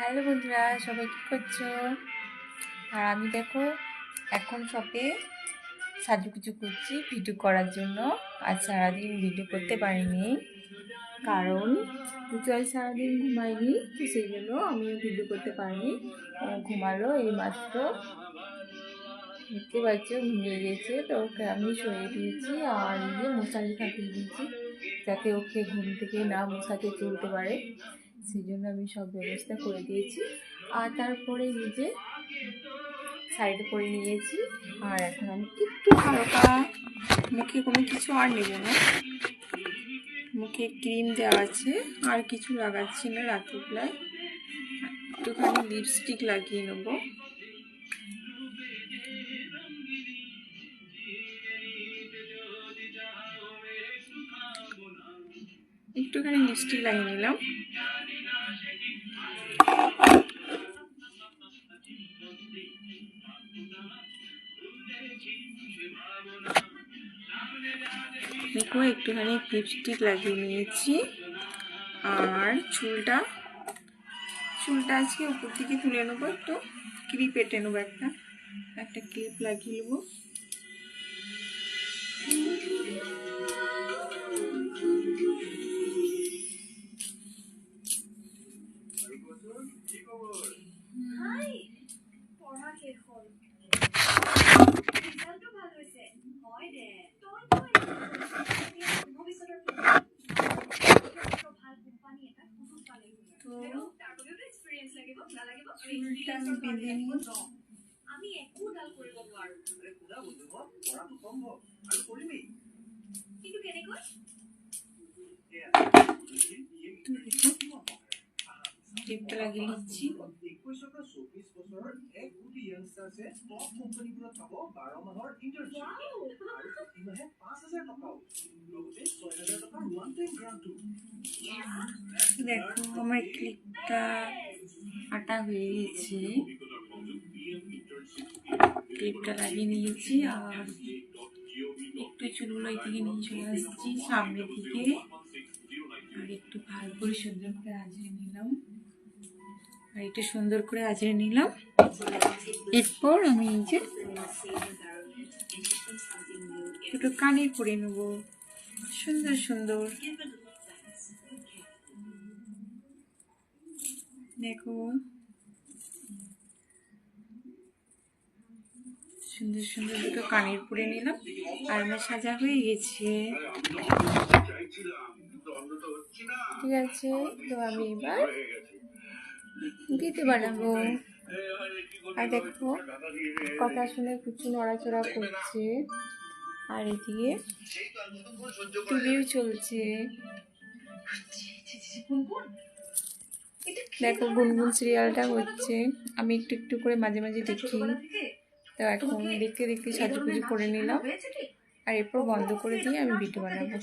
Hello বন্ধুরা, সবাই কী করছ? আর আমি দেখো, এখন সবে সাজুগুজু করছি ভিডিও করার জন্য। আর সারাদিন ভিডিও করতে পারিনি, কারণ জয় সারাদিন ঘুমায়নি তো সেই জন্য আমিও ভিডিও করতে পারিনি। ঘুমালো এই মাত্র দেখতে পাচ্ছ, ঘুমিয়ে গেছে, তো ওকে আমি শুয়ে দিয়েছি আর মশারি খাটিয়ে দিয়েছি, যাতে ওকে ঘুম থেকে না মশাতে তুলতে পারে। সেই জন্য আমি সব ব্যবস্থা করে দিয়েছি। আর তারপরে নিজে সাইডে করে নিয়েছি। আর এখন আমি একটু হালকা মুখে কোনো কিছু আর নেব না। মুখে ক্রিম দেওয়া আছে, আর কিছু লাগাচ্ছি না রাত্রিবেলায়। একটুখানি লিপস্টিক লাগিয়ে নেব। একটুখানি লিপস্টিক লাগিয়ে নিলাম। দেখো, একটুখানি লিপস্টিক লাগিয়ে নিয়েছি। আর চুলটা চুলটা আজকে উপর দিকে তুলে নেব একটু। ক্লিপ এঁটে নেব একটা। একটা ক্লিপ লাগিয়ে নেব। হাই পঢ়া শেষ হ'ল ৰিজাল্টটো ভালো হৈছে হয় ভালো কোম্পানী তো আৰু লাগিব নালাগিব আমি একোডাল কৰিব নোৱাৰো। কিন্তু কেনেকৈ তো দেখো ক্লিপটা লাগিয়ে নিচ্ছি একৈশৰ পৰা চৌবিশ বছৰৰ এক টপ পাব পাঁচ টকাও লগতে ছয় টাইম দেখো আমার ক্লিপটা আটা হয়ে গেছে। ক্লিপটা লাগিয়ে নিয়েছি আর একটু চুলগুলো এই দিকে নিয়ে চলে আসছি সামনের দিকে। আর একটু ভালো করে সুন্দর করে নিলাম। আর একটু সুন্দর করে আজরে নিলাম। এরপর আমি এই যে দুটো কানে পরে নেব। সুন্দর সুন্দর। দেখো। সুন্দর সুন্দর দুটো কানের পরে নিলাম। আর আমার সাজা হয়ে গেছে। ঠিক আছে, তো আমি এবার দিতে বানাবো। আর দেখো কথা শুনে কিছু নড়াচড়া করছে। আর এদিকে টিভিও চলছে। দেখো, গুনগুন সিরিয়ালটা হচ্ছে। আমি একটু একটু করে মাঝে মাঝে দেখি। তো এখন দেখতে দেখতে সাজুগুজু করে নিলাম। আর এরপর বন্ধ করে দিয়ে আমি ভিডিও বানাবো।